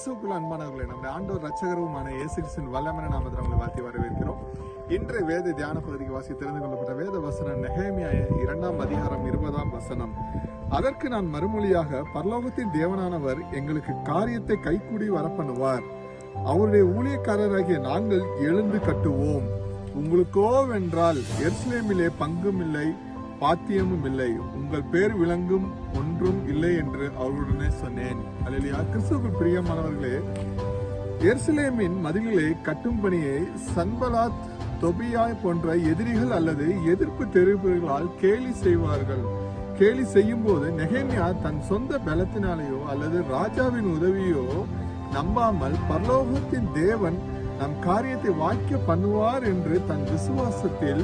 கிறிஸ்துவுக்குள்ள அன்பானவர்களே நம்முடைய ஆண்டோர் ரட்சகருமான ஏசிரிசின் வல்லமன நாமத்தில் உங்களை வாழ்த்தி வரவேற்கிறோம். இன்றைய வேத தியான பகுதிக்கு வாசி தெரிந்து கொள்ளப்பட்ட வேத வசனம் நெகேமியாய இரண்டாம் அதிகாரம் இருபதாம் வசனம். அதற்கு நான் மறுமொழியாக பரலோகத்தின் தேவனானவர் எங்களுக்கு காரியத்தை கைக்கூடி வரப்பண்ணுவார். அவருடைய ஊழியக்காரராகிய நாங்கள் எழுந்து கட்டுவோம். உங்களுக்கோவென்றால் எருசலேமிலே பங்கும் இல்லை பாத்தியமும் இல்லை. உங்கள் பேர் விளங்கும் ஒன்றும் இல்லை என்று அவர்களுடனே சொன்னேன். அல்லையா கிறிஸ்துவுக்கு பிரியமானவர்களே எர்சிலேமின் மதில்களை கட்டும் பணியை சன்பலாத் தொபியாய் போன்ற எதிரிகள் அல்லது எதிர்ப்பு தெரிவிப்புகளால் கேலி செய்வார்கள். கேலி செய்யும் போது நெகேமியா தன் சொந்த பலத்தினாலேயோ அல்லது ராஜாவின் உதவியோ நம்பாமல் பரலோகத்தின் தேவன் நம் காரியத்தை வாக்கிய பண்ணுவார் என்று தன் விசுவாசத்தில்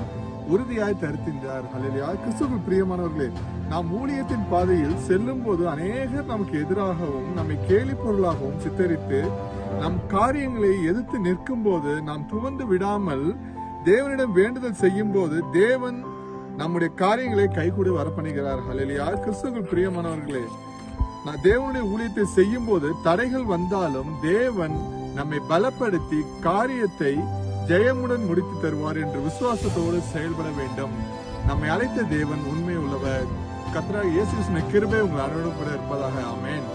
உறுதியாய் தருத்தின்றார் அல்லையா கிறிஸ்துவுக்குள் பிரியமானவர்களே நாம் ஊழியத்தின் பாதையில் செல்லும் போது அநேகர் நமக்கு எதிராகவும் நம்மை கேலி பொருளாகவும் சித்தரித்து நம் காரியங்களை எதிர்த்து நிற்கும் போது நாம் துவந்து விடாமல் தேவனிடம் வேண்டுதல் செய்யும் போது தேவன் நம்முடைய காரியங்களை கைகூடி வரப்பண்ணுகிறார் அல்லையா கிறிஸ்துவுக்குள் பிரியமானவர்களே நான் தேவனுடைய ஊழியத்தை செய்யும் போது தடைகள் வந்தாலும் தேவன் நம்மை பலப்படுத்தி காரியத்தை ஜெயமுடன் முடித்து தருவார் என்று விசுவாசத்தோடு செயல்பட வேண்டும். நம்மை அழைத்த தேவன் உண்மை உள்ளவர் கத்ரா இயேசு கிருபை உங்கள் அருளும் கூட இருப்பதாக. அமேன்